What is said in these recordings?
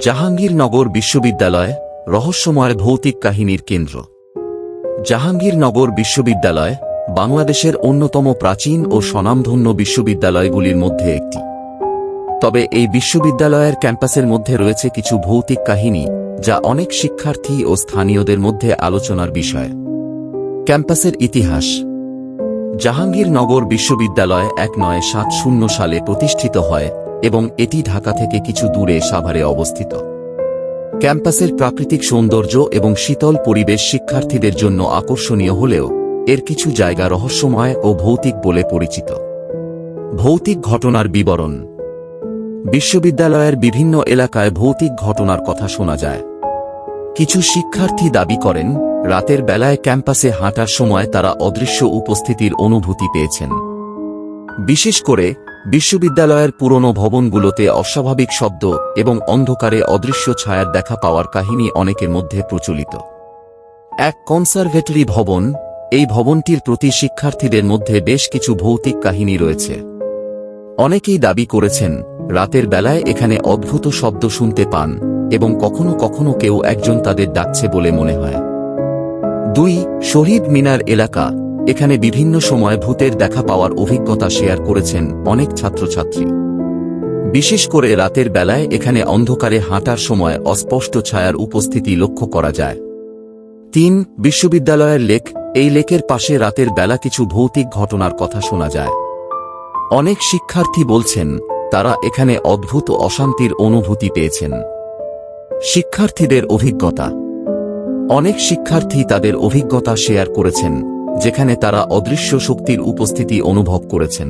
জাহাঙ্গীরনগর বিশ্ববিদ্যালয় রহস্যময় ভৌতিক কাহিনীর কেন্দ্র। জাহাঙ্গীরনগর বিশ্ববিদ্যালয় বাংলাদেশের অন্যতম প্রাচীন ও স্বনামধন্য বিশ্ববিদ্যালয়গুলির মধ্যে একটি। তবে এই বিশ্ববিদ্যালয়ের ক্যাম্পাসের মধ্যে রয়েছে কিছু ভৌতিক কাহিনী যা অনেক শিক্ষার্থী ও স্থানীয়দের মধ্যে আলোচনার বিষয়। ক্যাম্পাসের ইতিহাস। জাহাঙ্গীরনগর বিশ্ববিদ্যালয় এক নয় সাত শূন্য সালে প্রতিষ্ঠিত হয় এবং এটি ঢাকা থেকে কিছু দূরে সাভারে অবস্থিত। ক্যাম্পাসের প্রাকৃতিক সৌন্দর্য এবং শীতল পরিবেশ শিক্ষার্থীদের জন্য আকর্ষণীয় হলেও এর কিছু জায়গা রহস্যময় ও ভৌতিক বলে পরিচিত। ভৌতিক ঘটনার বিবরণ। বিশ্ববিদ্যালয়ের বিভিন্ন এলাকায় ভৌতিক ঘটনার কথা শোনা যায়। কিছু শিক্ষার্থী দাবি করেন, রাতের বেলায় ক্যাম্পাসে হাঁটার সময় তারা অদৃশ্য উপস্থিতির অনুভূতি পেয়েছেন। বিশেষ করে বিশ্ববিদ্যালয়ের পুরনো ভবনগুলোতে অস্বাভাবিক শব্দ এবং অন্ধকারে অদৃশ্য ছায়ার দেখা পাওয়ার কাহিনী অনেকের মধ্যে প্রচলিত। এক কনসারভেটরি ভবন, এই ভবনটির প্রতি শিক্ষার্থীদের মধ্যে বেশ কিছু ভৌতিক কাহিনী রয়েছে। অনেকেই দাবি করেছেন, রাতের বেলায় এখানে অদ্ভুত শব্দ শুনতে পান এবং কখনো কখনো কেউ একজন তাদের ডাকছে বলে মনে হয়। দুই, শহীদ মিনার এলাকা এখানে বিভিন্ন সময় ভূতের দেখা পাওয়ার অভিজ্ঞতা শেয়ার করেছেন অনেক ছাত্রছাত্রী। বিশেষ করে রাতের বেলায় এখানে অন্ধকারে হাঁটার সময় অস্পষ্ট ছায়ার উপস্থিতি লক্ষ্য করা যায়। তিন, বিশ্ববিদ্যালয়ের লেক। এই লেকের পাশে রাতের বেলা কিছু ভৌতিক ঘটনার কথা শোনা যায়। অনেক শিক্ষার্থী বলছেন, তারা এখানে অদ্ভুত অশান্তির অনুভূতি পেয়েছেন। শিক্ষার্থীদের অভিজ্ঞতা। অনেক শিক্ষার্থী তাদের অভিজ্ঞতা শেয়ার করেছেন যেখানে তারা অদৃশ্য শক্তির উপস্থিতি অনুভব করেছেন।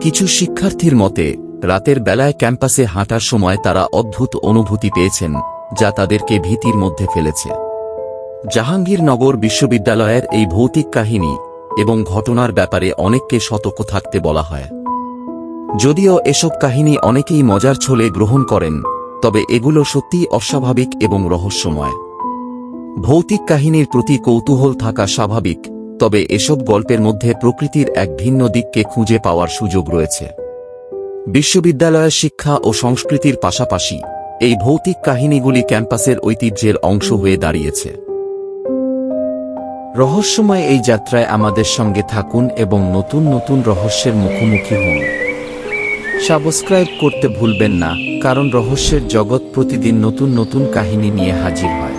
কিছু শিক্ষার্থীর মতে, রাতের বেলায় ক্যাম্পাসে হাঁটার সময় তারা অদ্ভুত অনুভূতি পেয়েছেন, যা তাদেরকে ভীতির মধ্যে ফেলেছে। জাহাঙ্গীরনগর বিশ্ববিদ্যালয়ের এই ভৌতিক কাহিনী এবং ঘটনার ব্যাপারে অনেককে সতর্ক থাকতে বলা হয়। যদিও এসব কাহিনী অনেকেই মজার ছলে গ্রহণ করেন, তবে এগুলো সত্যিই অস্বাভাবিক এবং রহস্যময়। ভৌতিক কাহিনীর প্রতি কৌতূহল থাকা স্বাভাবিক, তবে এসব গল্পের মধ্যে প্রকৃতির এক ভিন্ন দিককে খুঁজে পাওয়ার সুযোগ রয়েছে। বিশ্ববিদ্যালয়ের শিক্ষা ও সংস্কৃতির পাশাপাশি, এই ভৌতিক কাহিনীগুলি ক্যাম্পাসের ঐতিহ্যের অংশ হয়ে দাঁড়িয়েছে। রহস্যময় এই যাত্রায় আমাদের সঙ্গে থাকুন এবং নতুন নতুন রহস্যের মুখোমুখি হন। সাবস্ক্রাইব করতে ভুলবেন না, কারণ রহস্যের জগৎ প্রতিদিন নতুন নতুন কাহিনী নিয়ে হাজির হয়।